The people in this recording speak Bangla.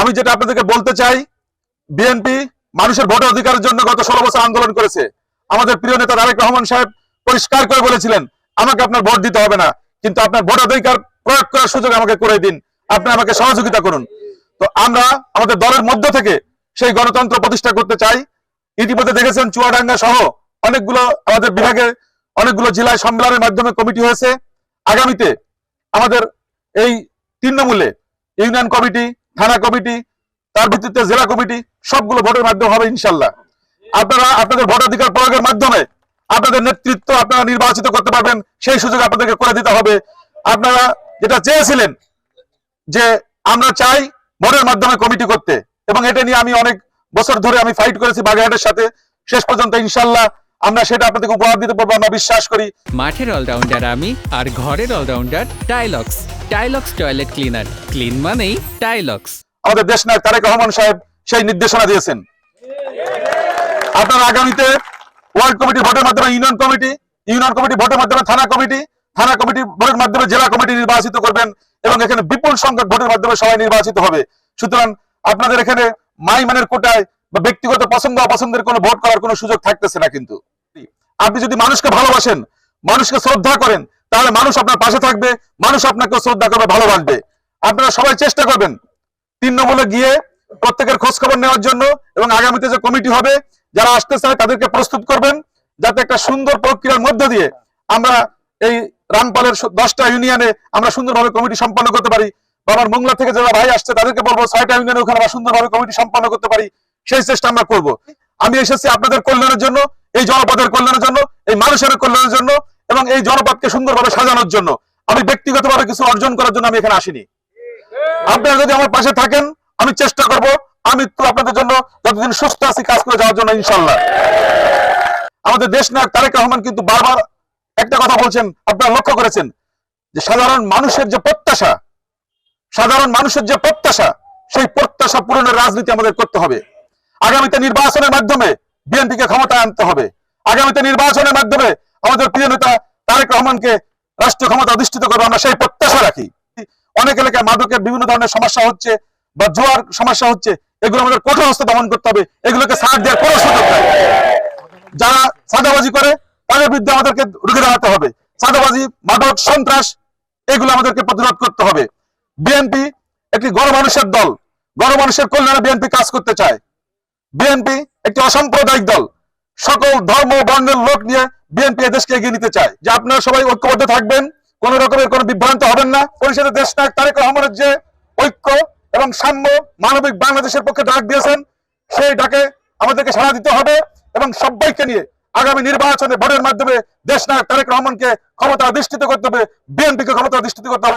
আমি যেটা আপনাদেরকে বলতে চাই, বিএনপি মানুষের ভোটের অধিকারের জন্য গত ষোলো বছর আন্দোলন করেছে। আমাদের প্রিয় নেতা তারেক রহমান সাহেব পরিষ্কার করে বলেছিলেন, আমাকে আপনার ভোট দিতে হবে না, কিন্তু আপনার ভোট অধিকার প্রয়োগ করার সুযোগ আমাকে করে দিন, আপনি আমাকে সহযোগিতা করুন। তো আমরা আমাদের দলের মধ্য থেকে সেই গণতন্ত্র প্রতিষ্ঠা করতে চাই। ইতিমধ্যে দেখেছেন চুয়াডাঙ্গা সহ অনেকগুলো আমাদের বিভাগে, অনেকগুলো জেলায় সম্মেলনের মাধ্যমে কমিটি হয়েছে। আগামীতে আমাদের এই তৃণমূলে ইউনিয়ন কমিটি থানা কমিটি, তার ভিত্তিতে জেলা কমিটি, সবগুলো ভোটের মাধ্যমে হবে ইনশাল্লাহ। আপনারা আপনাদের ভোটাধিকার প্রয়োগের মাধ্যমে আপনাদের নেতৃত্ব আপনারা নির্বাচিত করতে পারবেন, সেই সুযোগ আপনাদেরকে করে দিতে হবে। আপনারা যেটা চেয়েছিলেন যে আমরা চাই ভোটের মাধ্যমে কমিটি করতে, এবং এটা নিয়ে আমি অনেক বছর ধরে আমি ফাইট করেছি বাগেরহাটের সাথে, শেষ পর্যন্ত ইনশাল্লাহ আমরা সেটা আপনাদেরকে উপহার দিতে পারব আমরা বিশ্বাস করি। মাঠের অলরাউন্ডার আমি আর ঘরের allrounder Tylox Tylox toilet cleaner clean মানেই টাইলক্স আমাদের দেশ নায়ক তারেক রহমান সাহেব সেই নির্দেশনা দিয়েছেন। আপনারা আগামীতে ওয়ার্ল্ড কমিটি ভোটের মাধ্যমে ইউনিয়ন কমিটি ইউনিয়ন কমিটি ভোটের মাধ্যমে থানা কমিটি থানা কমিটি ভোটের মাধ্যমে জেলা কমিটি নির্বাচিত করবেন এবং এখানে বিপুল সংখ্যক ভোটের মাধ্যমে সবাই নির্বাচিত হবে। সুতরাং আপনাদের এখানে মাইমানের কোটায় বা ব্যক্তিগত পছন্দ অপছন্দের কোনো ভোট করার কোনো সুযোগ থাকতেছে না কিন্তু। আপনি যদি মানুষকে ভালোবাসেন, মানুষকে শ্রদ্ধা করেন, তাহলে মানুষ আপনার পাশে থাকবে, মানুষ আপনাকে শ্রদ্ধা করবে, ভালোবাসবে। আপনারা সবাই চেষ্টা করবেন তিন নম্বরে গিয়ে প্রত্যেকের খোঁজ খবর নেওয়ার জন্য এবং আগামীতে যে কমিটি হবে, যারা আসতে চায় তাদেরকে প্রস্তুত করবেন, যাতে একটা সুন্দর প্রক্রিয়ার মধ্য দিয়ে আমরা এই রামপালের দশটা ইউনিয়নে আমরা সুন্দরভাবে কমিটি সম্পন্ন করতে পারি। বাবার মোংলা থেকে যারা ভাই আসছে, তাদেরকে বলব ছয়টা ইউনিয়নে ওখানে আমরা সুন্দরভাবে কমিটি সম্পন্ন করতে পারি। সেই চেষ্টা আমরা করব। আমি এসেছি আপনাদের কল্যাণের জন্য। এই জনপদের কল্যাণের জন্য, এই মানুষের কল্যাণের জন্য এবং এই জনপদকে সুন্দরভাবে সাজানোর জন্য। আমি ব্যক্তিগতভাবে কিছু অর্জন করার জন্য আমি এখানে আসিনি। আপনারা যদি আমার পাশে থাকেন, আমি চেষ্টা করব, আমি তো আপনাদের জন্য যতদিন সুস্থ আছি, কাজ করে যাওয়ার জন্য ইনশাল্লাহ আমাদের দেশ নায়ক তারেক রহমান কিন্তু বারবার একটা কথা বলছেন, আপনারা লক্ষ্য করেছেন, যে সাধারণ মানুষের যে প্রত্যাশা, সাধারণ মানুষের যে প্রত্যাশা, সেই প্রত্যাশা পূরণের রাজনীতি আমাদের করতে হবে। আগামীতে নির্বাচনের মাধ্যমে বিএনপিকে ক্ষমতায় আনতে হবে। আগামীতে নির্বাচনের মাধ্যমে আমাদের প্রিয় নেতা তারেক রহমানকে রাষ্ট্রীয় ক্ষমতা অধিষ্ঠিত করবে, আমরা সেই প্রত্যাশা রাখি। অনেক এলাকায় মাদকের বিভিন্ন ধরনের সমস্যা হচ্ছে বা জোয়ার সমস্যা হচ্ছে, এগুলো আমাদের কঠোর হস্তে দমন করতে হবে, এগুলোকে সাথ দেওয়ার কোনো সুযোগ নাই। যারা সাদাবাজি করে, তাদের বিরুদ্ধে আমাদেরকে রুখে দাঁড়াতে হবে। সাদাবাজি মাদক, সন্ত্রাস, এগুলো আমাদেরকে প্রতিরোধ করতে হবে। বিএনপি একটি গণমানুষের দল, গণমানুষের কল্যাণে বিএনপি কাজ করতে চায়। বিএনপি একটি অসাম্প্রদায়িক দল। সকল ধর্ম বর্ণের লোক নিয়ে বিএনপি দেশকে এগিয়ে নিতে চায়। যে আপনারা সবাই ঐক্যবদ্ধ থাকবেন, কোন রকমের কোনো বিভ্রান্ত হবেন না। পরিষদের দেশ নায়ক তারেক রহমানের যে ঐক্য এবং সাম্য মানবিক বাংলাদেশের পক্ষে ডাক দিয়েছেন, সেই ডাকে আমাদেরকে সাড়া দিতে হবে এবং সবাইকে নিয়ে আগামী নির্বাচনে ভোটের মাধ্যমে দেশ নায়ক তারেক রহমানকে ক্ষমতা অধিষ্ঠিত করতে হবে, বিএনপিকে ক্ষমতা অধিষ্ঠিত করতে হবে।